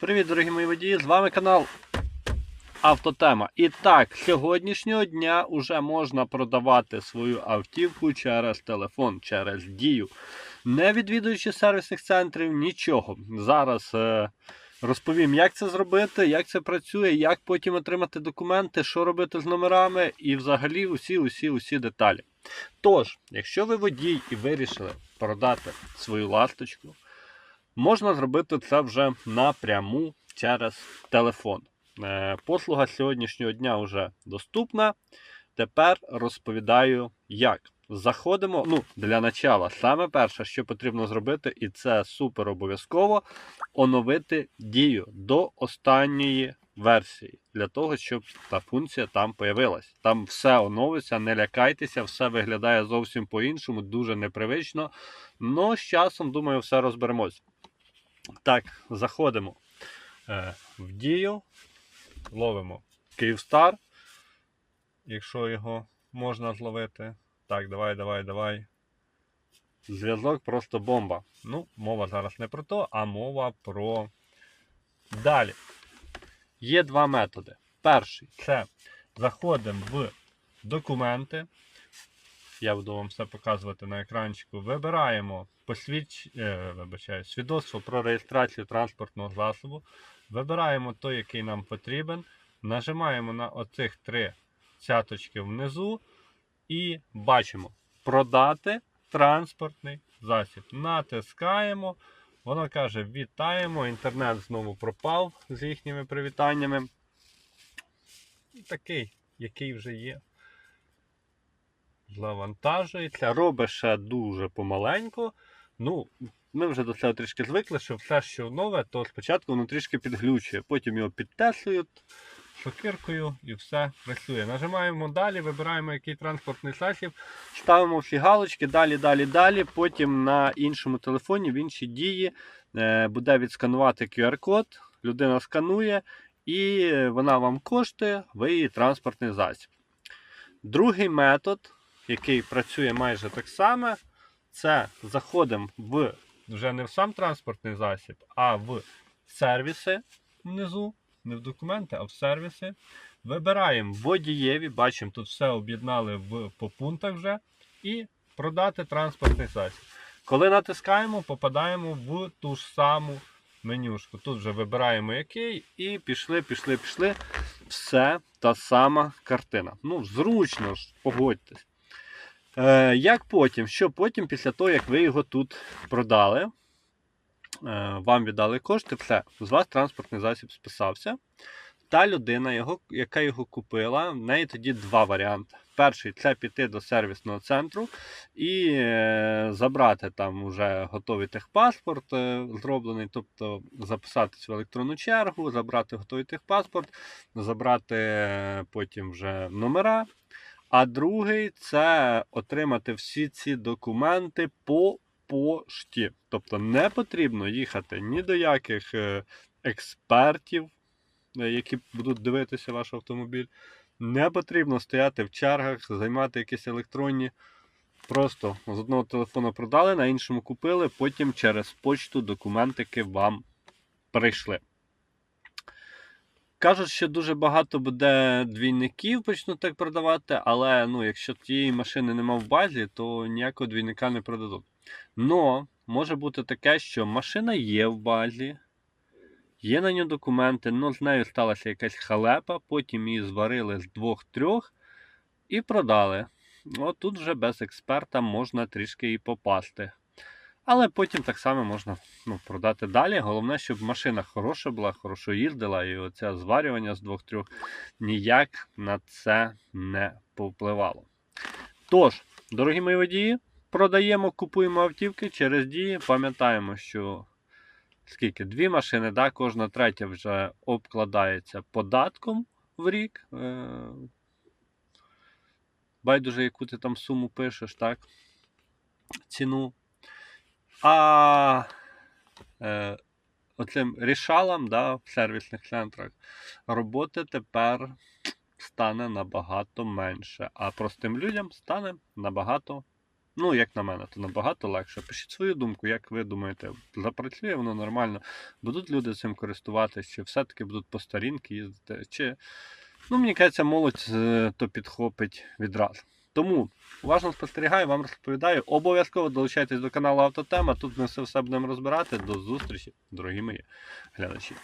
Привіт, дорогі мої водії! З вами канал Автотема. І так, сьогоднішнього дня вже можна продавати свою автівку через телефон, через дію. Не відвідуючи сервісних центрів, нічого. Зараз е, розповім, як це зробити, як це працює, як потім отримати документи, що робити з номерами і взагалі усі, усі, усі деталі. Тож, якщо ви водій і вирішили продати свою ласточку, можна зробити це вже напряму через телефон. Е, Послуга сьогоднішнього дня вже доступна. Тепер розповідаю, як. Заходимо. Ну, для начала, саме перше, що потрібно зробити, і це супер обов'язково, оновити дію до останньої версії, для того, щоб та функція там появилась. Там все оновиться, не лякайтеся, все виглядає зовсім по-іншому, дуже непривично. Но з часом, думаю, все розберемось. Так, заходимо е, в дію, ловимо Київстар, якщо його можна зловити. Так, давай, давай, давай. Зв'язок просто бомба. Ну, мова зараз не про то, а мова про далі. Є два методи. Перший це заходимо в документи. Я буду вам все показувати на екранчику. Вибираємо посвідч... е, вибачаю, свідоцтво про реєстрацію транспортного засобу. Вибираємо той, який нам потрібен. Нажимаємо на оцих три цяточки внизу і бачимо продати транспортний засіб. Натискаємо. Воно каже: вітаємо. Інтернет знову пропав з їхніми привітаннями. Такий, який вже є. Завантажується. Робить ще дуже помаленьку. Ну, ми вже до цього трішки звикли, що все, що нове, то спочатку воно трішки підглючує. Потім його підтесують шокиркою і все працює. Нажимаємо далі, вибираємо який транспортний засіб, ставимо всі галочки, далі, далі, далі. Потім на іншому телефоні в іншій дії е, буде відсканувати QR-код, людина сканує і вона вам коштує, ви її транспортний засіб. Другий метод, який працює майже так само, це заходимо в вже не в сам транспортний засіб, а в сервіси внизу, не в документи, а в сервіси. Вибираємо водієві, бачимо, тут все об'єднали по пунктах вже. І продати транспортний засіб. Коли натискаємо, попадаємо в ту ж саму менюшку. Тут вже вибираємо який, і пішли, пішли, пішли. Все та сама картина. Ну, зручно ж, погодьтесь. Е, як потім? Що потім, після того, як ви його тут продали, е, вам віддали кошти, все, з вас транспортний засіб списався. Та людина, його, яка його купила, в неї тоді два варіанти. Перший це піти до сервісного центру і е, забрати там вже готовий техпаспорт зроблений, тобто записатись в електронну чергу, забрати готовий техпаспорт, забрати потім вже номера. А другий це отримати всі ці документи по пошті. Тобто не потрібно їхати ні до яких е, експертів, е, які будуть дивитися ваш автомобіль. Не потрібно стояти в чергах, займати якісь електронні. Просто з одного телефону продали, на іншому купили, потім через почту документики вам прийшли. Кажуть, що дуже багато буде двійників, почнуть так продавати, але ну, якщо тієї машини нема в базі, то ніякого двійника не продадуть. Но може бути таке, що машина є в базі, є на нього документи, але з нею сталася якась халепа, потім її зварили з двох-трьох і продали. От тут вже без експерта можна трішки і попасти. Але потім так само можна ну, продати далі. Головне, щоб машина хороша була, хорошо їздила, і оце зварювання з двох-трьох ніяк на це не повпливало. Тож, дорогі мої водії, продаємо, купуємо автівки через дії. Пам'ятаємо, що скільки дві машини, да, кожна третя вже обкладається податком в рік. Е, Байдуже, яку ти там суму пишеш, так? Ціну. А е, оцим рішалам да, в сервісних центрах роботи тепер стане набагато менше, а простим людям стане набагато Ну, як на мене, то набагато легше. Пишіть свою думку, як ви думаєте, запрацює воно нормально, будуть люди цим користуватися, чи все-таки будуть по старінки їздити, чи. Ну, мені кажеться, молодь е, то підхопить відразу. Тому уважно спостерігаю, вам розповідаю. Обов'язково долучайтесь до каналу Автотема. Тут ми все, все будемо розбирати. До зустрічі, дорогі мої глядачі.